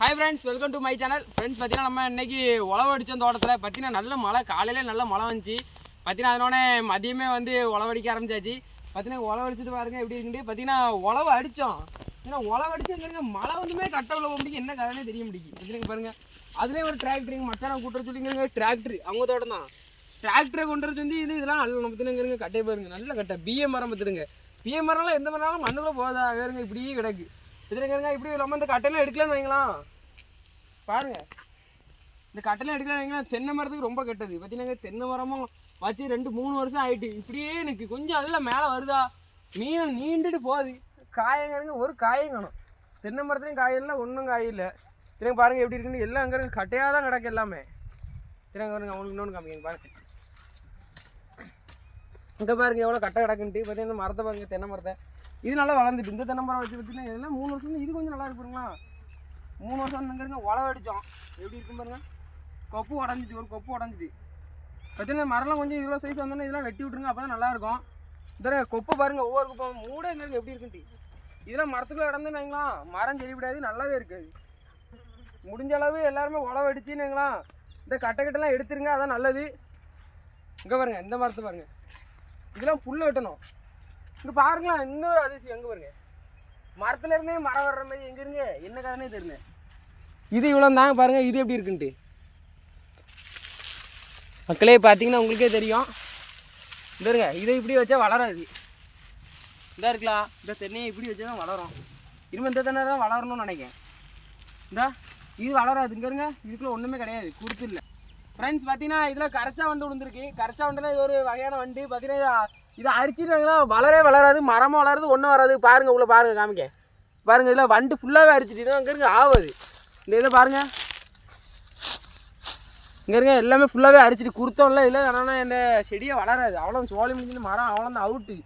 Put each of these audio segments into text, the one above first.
Hi friends welcome to my channel friends பார்த்தீங்கன்னா நம்ம இன்றைக்கி உழவு அடித்தோம் தோட்டத்தில் பார்த்தீங்கன்னா நல்ல மழை காலையில் நல்ல மழை வந்துச்சு. பார்த்தீங்கன்னா அதனோடனே மதியமே வந்து உழவடிக்க ஆரம்பிச்சாச்சு. பார்த்தீங்கன்னா உழவு அடிச்சுட்டு பாருங்க எப்படி இருக்குன்னு பார்த்தீங்கன்னா உழவு அடித்தோம் ஏன்னா உழவு அடிச்சு மழை வந்துமே கட்ட உழவு முடியும் என்ன கதைனே தெரிய முடியும் பார்த்தீங்க பாருங்க. அதுலேயும் ஒரு டிராக்டருங்க மச்சான கூட்டுற சொல்லிங்க டிராக்டர் அவங்க தோட்டம் தான். டிராக்டரை கொண்டு வந்து இது இதெல்லாம் அல்ல பார்த்துனுங்க கட்டே பாருங்க நல்ல கட்டை. பிஏ மரம் பார்த்துருங்க பிஏ மரம்லாம் எந்த மரம்னாலும் மண்ணுக்குள்ள போதா வேறுங்க இப்படியே கிடக்கு. இதுலங்க இப்படி நம்ம இந்த கட்டையெல்லாம் எடுக்கலன்னு வைங்களாம். பாருங்க. இந்த கட்டெல்லாம் எடுக்கலாம் வைங்களா தென்னை மரத்துக்கு ரொம்ப கெட்டது. பார்த்தீங்கன்னா தென்னை மரமும் வச்சு ரெண்டு மூணு வருஷம் ஆயிட்டு. இப்படியே எனக்கு கொஞ்சம் நல்லா மேலே வருதா? மீன் நீண்டுட்டு போகுது. காயங்கிறங்க ஒரு காயும் காணும். தென்னை மரத்துலையும் காய் இல்லை ஒன்றும் காய் இல்லை. திரும்ப பாருங்க எப்படி இருக்குன்னு. எல்லாம் அங்கே கட்டையாக தான் கிடக்கு எல்லாமே. திரும்ப பாருங்க அவங்களுக்கு இன்னொன்று காமிங்க பாருங்க. இங்கே பாருங்க எவ்வளோ கட்டை கிடக்குன்ட்டு. பார்த்தீங்கன்னா மரத்தை பாருங்க தென்னை மரத்தை. இது நல்லா வளர்ந்துட்டு இந்த தென்னை மரம் வச்சு பார்த்தீங்கன்னா இதெல்லாம் மூணு வருஷம் இது கொஞ்சம் நல்லா இருக்குங்களா மூணு வருஷம் வந்துருங்க உழவு அடித்தோம் எப்படி இருக்கும் பாருங்க? கொப்பு உடஞ்சிச்சு ஒரு கொப்பு உடஞ்சிது பார்த்தீங்கன்னா மரம்லாம் கொஞ்சம் இவ்வளோ சைஸ் வந்தோன்னா இதெல்லாம் வெட்டி விட்ருங்க அப்போ தான் நல்லாயிருக்கும் இந்த கொப்பு பாருங்க ஒவ்வொரு கொப்பும் மூட எங்க எப்படி இருக்குன்ட்டு. இதெல்லாம் மரத்துக்குள்ள இடந்துன்னு மரம் செடி விடாது நல்லாவே இருக்காது முடிஞ்ச அளவு எல்லாருமே உழவு அடிச்சுன்னு இந்த கட்டக்கட்டெல்லாம் எடுத்துருங்க அதான் நல்லது. இங்கே பாருங்க இந்த மரத்தை பாருங்கள் இதெல்லாம் புல் வெட்டணும். இங்கே பாருங்களா இன்னொரு அதிசயம். எங்கே பாருங்க. மரத்துலேருந்தே மரம் வர்ற மாதிரி எங்கே இருங்க? என்ன கதைனே தெரியல. இது இவ்வளோ தாங்க பாருங்கள் இது எப்படி இருக்குன்ட்டு. மக்களே பார்த்தீங்கன்னா உங்களுக்கே தெரியும். இந்த இருங்க இதை இப்படி வச்சா வளராது இந்த இருக்கலாம் இந்த தென்னையை இப்படி வச்சா தான் வளரும். இனிமேல் இந்த தென்னை தான் வளரணும்னு நினைக்கிறேன். இந்தா இது வளராது. இங்கே இருங்க இதுக்குள்ளே ஒன்றுமே கிடையாது. கொடுத்து இல்லை. ஃப்ரெண்ட்ஸ் பார்த்தீங்கன்னா இதில் கரைச்சா வண்டு விழுந்துருக்கு கரைச்சா வண்டுனா இது ஒரு வகையான வண்டு. பார்த்தீங்கன்னா இதை அரிச்சிட்டாங்களா வளரவே வளராது மரமும் வளராது ஒன்றும் வராது. பாருங்க உள்ள பாருங்க காமிக்க. பாருங்க இதில் வண்டு ஃபுல்லாகவே அரிச்சிட்டு அங்கே இருங்க ஆகாது இந்த இதை பாருங்கள் இங்கே இருங்க எல்லாமே ஃபுல்லாகவே அரிச்சிட்டு குருத்தம்ல இல்லை ஆனால் இந்த செடியே வளராது. அவ்வளோ சோழி முடிஞ்சு மரம் அவ்வளோ தான் அவுட்டு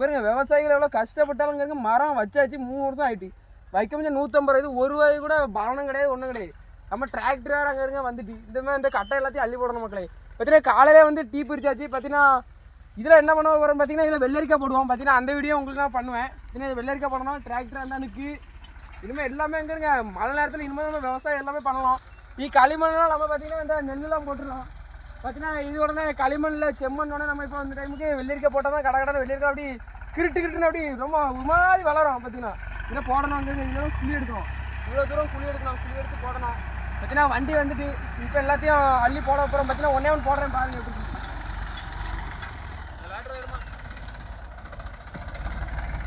பாருங்க விவசாயிகள் எவ்வளோ கஷ்டப்பட்டாலும் இங்கே மரம் வச்சாச்சு மூணு வருஷம் ஆயிட்டு. வைக்க முடிஞ்ச நூற்றம்பது இது ஒரு ரூபாய் கூட பலனும் கிடையாது ஒன்றும் கிடையாது. நம்ம டிராக்டர் வேறு அங்கே இருங்க வந்துட்டு. இந்த மாதிரி இந்த கட்டை எல்லாத்தையும் அள்ளி போடணும் மக்களே. பார்த்தீங்கன்னா காலையிலே வந்து டீ பிரிச்சாச்சு பார்த்தீங்கன்னா இதில் என்ன பண்ண போகிறோம் பார்த்தீங்கன்னா இதில் வெள்ளரிக்காய் போடுவோம். பார்த்தீங்கன்னா அந்த வீடியோ உங்களுக்கு நான் பண்ணுவேன். ஏன்னா இது வெள்ளரிக்காய் பண்ணணும் டிராக்டர் அந்தானுக்கு இனிமேல் எல்லாமே எங்கேருங்க மழை நேரத்தில் இனிமேல் நம்ம விவசாயம் எல்லாமே பண்ணலாம். நீ களிமண்லாம் நம்ம பார்த்தீங்கன்னா இந்த நெல்லுலாம் போட்டுடலாம். பார்த்தீங்கன்னா இது உடனே களிமண்ணில் செம்மண்ணோட நம்ம இப்போ அந்த டைமுக்கு வெள்ளரிக்காய் போட்டால் தான் கடை கடை வெள்ளரிக்காய் அப்படி கிருட்டு கிருட்டுன்னு அப்படி ரொம்ப ஒரு மாதிரி வளரும் பார்த்தீங்கன்னா. இதை போடணும் வந்து இதெல்லாம் குழி எடுக்கணும் இவ்வளோ தூரம் குழி எடுக்கணும். குழி எடுத்து போடணும். பார்த்தீங்கன்னா வண்டி வந்துட்டு இப்போ எல்லாத்தையும் அள்ளி போட போகிறோம் பார்த்தீங்கன்னா ஒன்றே ஒன்று போடுறேன் பாருங்கள் எப்படி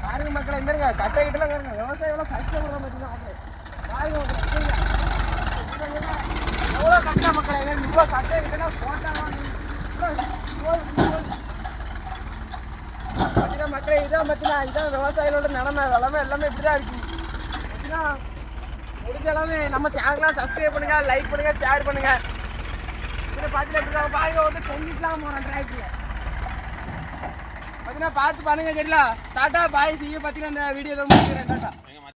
பாருங்க மக்களை இந்த இருங்க. கட்டை கிட்டலாம் இருங்க. விவசாயம் எல்லாம் கஷ்டப்படுற பார்த்தீங்கன்னா எவ்வளோ கஷ்ட மக்களை இவ்வளோ கட்டை கிட்டலாம் போட்டாலும் பார்த்தீங்கன்னா மக்களே இதான் பார்த்தீங்கன்னா இதான் விவசாயிகளோட நிலமை. நிலமை எல்லாமே இப்படி தான் இருக்கு. பார்த்தீங்கன்னா முடிஞ்ச அளவு நம்ம சேனல்லாம் சப்ஸ்கிரைப் பண்ணுங்க லைக் பண்ணுங்க ஷேர் பண்ணுங்க. இதில் பார்த்தீங்கன்னா பாருங்க வந்து தொங்கிக்கலாம் போகிறோம் டிராக்டரில் பார்த்தீங்கன்னா பார்த்து பண்ணுங்க தெரியல டாட்டா பாய் செய்ய பார்த்தீங்கன்னா அந்த வீடியோ முடிக்கிறேன். டாட்டா.